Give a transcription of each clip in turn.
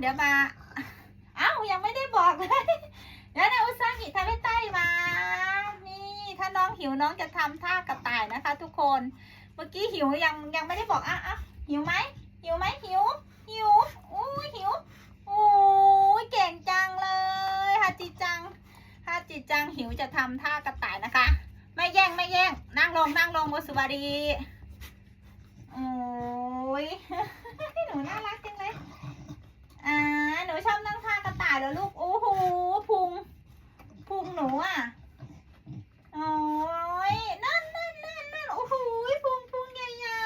เดี๋ยวมา เอ้ายังไม่ได้บอกเลยเดี๋ยวนะอุตส่าหิทำให้ใต้มา นี่ถ้าน้องหิวน้องจะทำท่ากระต่ายนะคะ ทุกคน เมื่อกี้หิวยังยังไม่ได้บอกอะอะหิวไหมหิวไหมหิว หิวอู้หิวโอ้เก่งจังเลยฮาจิจังฮาจิจังหิวจะทำท่ากระต่ายนะคะ ไม่แย่งไม่แย่งนั่งลงนั่งลงวสวัสดีโอ้ย หนูน่ารักจังเลย อ่า หนูชอบนั่งท่ากระต่ายแล้วลูก โอ้โห พุง พุงหนูอะ โอ้ย นั่นนั่นนั่นนั่นโอ้โห พุงพุงใหญ่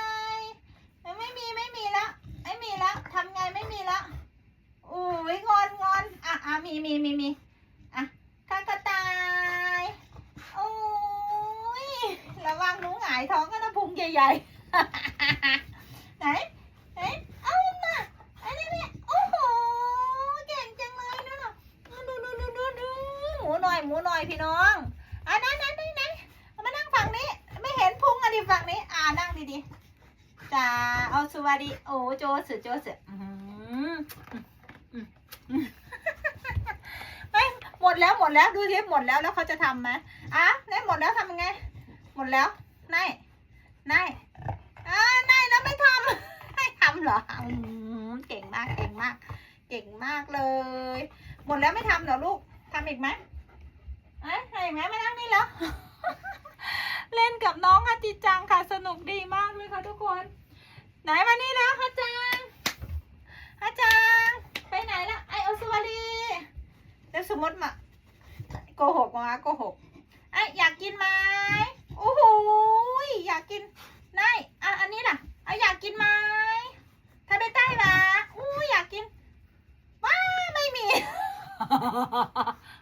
ๆ ไม่มีไม่มีแล้ว ไม่มีแล้วทำไงไม่มีแล้วโอ้ยงอนงอนอะอะมีมีมีมีอะท่ากระต่าย โอ้ย ระวังหนูหงายท้องก็นะพุงใหญ่ ไหนไหนเอามาอันนี้เนี่ยโอ้โหเก่งจังเลยนะดูดูดูดูดูดูหมูหน่อยหมูหน่อยพี่น้องอะนั่นนั่นนั่นนั่นมานั่งฝั่งนี้ ไม่เห็นพุงอะดิฝั่งนี้อ่านั่งดีๆจ้าเอาสวัสดีโอ้โจสึโจสึอื้อหืออืมไม่หมดแล้วหมดแล้วดูทีหมดแล้วแล้วเขาจะทำไหมอะได้หมดแล้วทำยังไง หมดแล้วนาย นายอ่านายแล้วไม่ทำไม่ทำเหรออืมเก่งมากเก่งมาก เก่งมากเลย หมดแล้วไม่ทำเหรอลูกทำอีกไหมเอ้ยทำอีกไหมมานั่งนี่แล้ว เล่นกับน้องฮัจิจังค่ะสนุกดีมากเลยค่ะทุกคน ไหนมานี่แล้วฮัจจังฮัจจังไปไหนละไอโอสวัสดีเดี๋ยวสมมติมาโกหกมาโกหกไออยากกินมโอ้โหอยากกินนายอะอันนี้ล่ะเอาอยากกินไหมทำไปใต้มาอู้อยากกินว้าไม่มี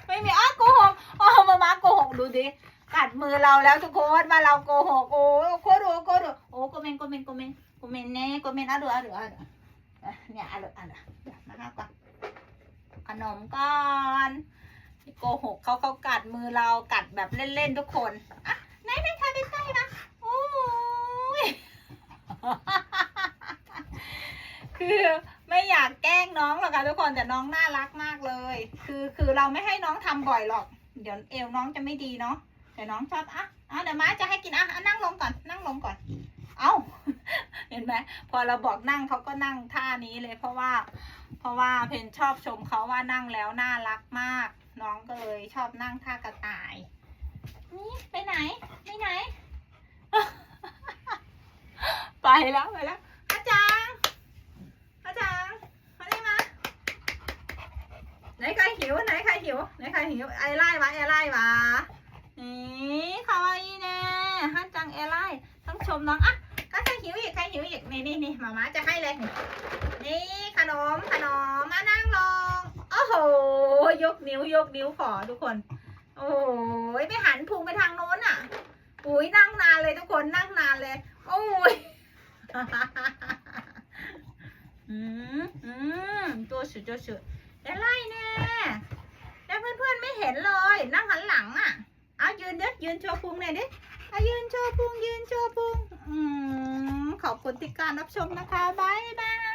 ไม่มีอ้าวโกหกอ๋อมามาโกหกดูดิกัดมือเราแล้วทุกคนว่าเราโกหกโอ้โคดูโคดูโอ้โกเมนโกเมนโกเมนโกเมนเน่โกเมนอะดูอะดูอะดูเนี่ยอะดูอะดูนะคะก่อนขนมก่อนโกหกเขาเขากัดมือเรากัดแบบเล่นๆทุกคนอะไหนไหนทำไปใกล้ๆนะโอ้ยคือ ไม่อยากแกล้งน้องหรอกค่ะทุกคนแต่น้องน่ารักมากเลย คือคือเราไม่ให้น้องทำบ่อยหรอก เดี๋ยวเอวน้องจะไม่ดีเนาะแต่น้องชอบอะอะเดี๋ยวม้าจะให้กินอะอะนั่งลงก่อนนั่งลงก่อน เอ้า เห็นไหมพอเราบอกนั่งเขาก็นั่งท่านี้เลย เพราะว่า เพราะว่าเพนชอบชมเขาว่านั่งแล้วน่ารักมาก น้องก็เลยชอบนั่งท่ากระต่ายนี่ไปไหนไปไหน ไปแล้วไปแล้วอาจารย์ อาจารย์มาได้มาไหน ใครหิวไหนใครหิวไหนใครหิวไอไล่วะไอไล่วะนี่คาวาอีเน่ฮันจังไอไล่ต้องชมน้องอะก็ใครหิวอีกใครหิวอีกนี่นี่นี่มาม่าจะให้เลย นี่ขนมขนมมานั่งลงโอ้โหยกนิ้วยกนิ้วขอทุกคน โอ้ยไปหันพุงไปทางโน้นอะอุ้ยนั่งนานเลยทุกคนนั่งนานเลยโอ้ยอืมอืมตัวสุดตัวสุด จะไล่แน่แล้วเพื่อนๆไม่เห็นเลย นั่งหันหลังอะ เอายืนเด็ดยืนโชว์พุงหน่อยดิเอายืนโชว์พุงยืนโชว์พุง อืมขอบคุณที่การรับชมนะคะ บ๊ายบาย